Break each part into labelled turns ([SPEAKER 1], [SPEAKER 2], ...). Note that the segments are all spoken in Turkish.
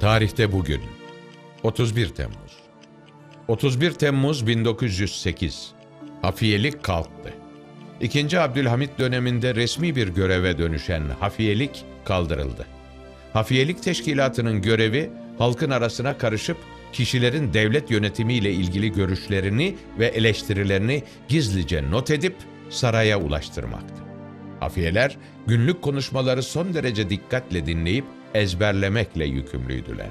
[SPEAKER 1] Tarihte bugün 31 Temmuz 31 Temmuz 1908 Hafiyelik kalktı. İkinci Abdülhamit döneminde resmi bir göreve dönüşen hafiyelik kaldırıldı. Hafiyelik teşkilatının görevi halkın arasına karışıp kişilerin devlet yönetimiyle ilgili görüşlerini ve eleştirilerini gizlice not edip saraya ulaştırmaktı. Hafiyeler günlük konuşmaları son derece dikkatle dinleyip ezberlemekle yükümlüydüler.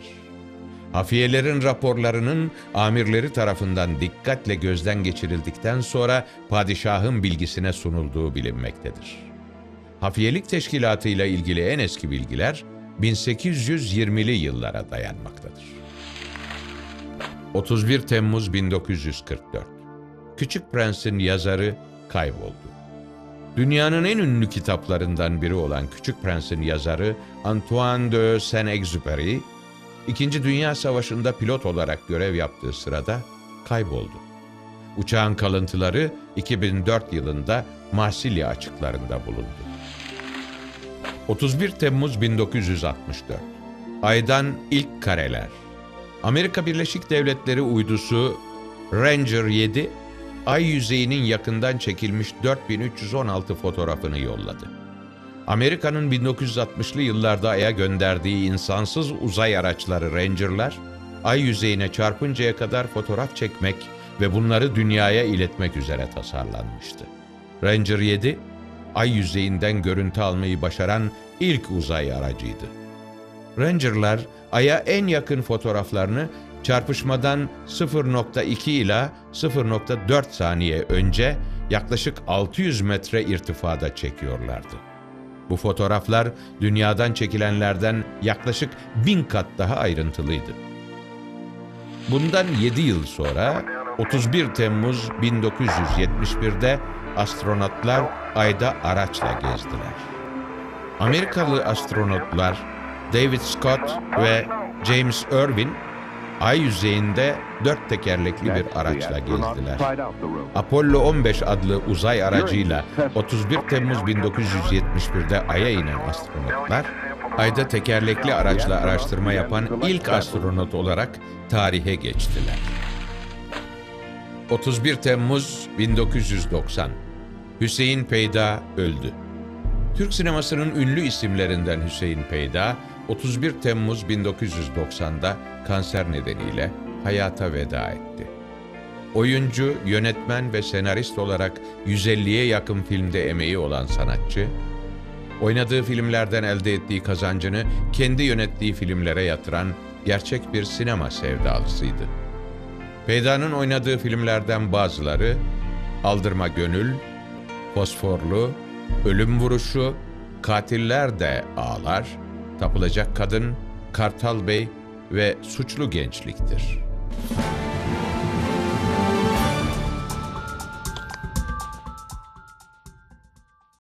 [SPEAKER 1] Hafiyelerin raporlarının amirleri tarafından dikkatle gözden geçirildikten sonra padişahın bilgisine sunulduğu bilinmektedir. Hafiyelik teşkilatı ile ilgili en eski bilgiler 1820'li yıllara dayanmaktadır. 31 Temmuz 1944 Küçük Prens'in yazarı kayboldu. Dünyanın en ünlü kitaplarından biri olan Küçük Prens'in yazarı Antoine de Saint-Exupéry, İkinci Dünya Savaşı'nda pilot olarak görev yaptığı sırada kayboldu. Uçağın kalıntıları 2004 yılında Marsilya açıklarında bulundu. 31 Temmuz 1964 Aydan ilk kareler Amerika Birleşik Devletleri uydusu Ranger 7 ay yüzeyinin yakından çekilmiş 4316 fotoğrafını yolladı. Amerika'nın 1960'lı yıllarda Ay'a gönderdiği insansız uzay araçları Ranger'lar, ay yüzeyine çarpıncaya kadar fotoğraf çekmek ve bunları dünyaya iletmek üzere tasarlanmıştı. Ranger 7, ay yüzeyinden görüntü almayı başaran ilk uzay aracıydı. Ranger'lar Ay'a en yakın fotoğraflarını çarpışmadan 0.2 ila 0.4 saniye önce yaklaşık 600 metre irtifada çekiyorlardı. Bu fotoğraflar dünyadan çekilenlerden yaklaşık bin kat daha ayrıntılıydı. Bundan 7 yıl sonra 31 Temmuz 1971'de astronotlar Ay'da araçla gezdiler. Amerikalı astronotlar David Scott ve James Irwin Ay yüzeyinde dört tekerlekli bir araçla gezdiler. Apollo 15 adlı uzay aracıyla 31 Temmuz 1971'de Ay'a inen astronotlar, Ay'da tekerlekli araçla araştırma yapan ilk astronot olarak tarihe geçtiler. 31 Temmuz 1990 Hüseyin Peyda öldü. Türk sinemasının ünlü isimlerinden Hüseyin Peyda, 31 Temmuz 1990'da kanser nedeniyle hayata veda etti. Oyuncu, yönetmen ve senarist olarak 150'ye yakın filmde emeği olan sanatçı, oynadığı filmlerden elde ettiği kazancını kendi yönettiği filmlere yatıran gerçek bir sinema sevdalısıydı. Peyda'nın oynadığı filmlerden bazıları Aldırma Gönül, Fosforlu, Ölüm Vuruşu, Katiller de Ağlar, Tapılacak Kadın, Kartal Bey ve Suçlu Gençliktir.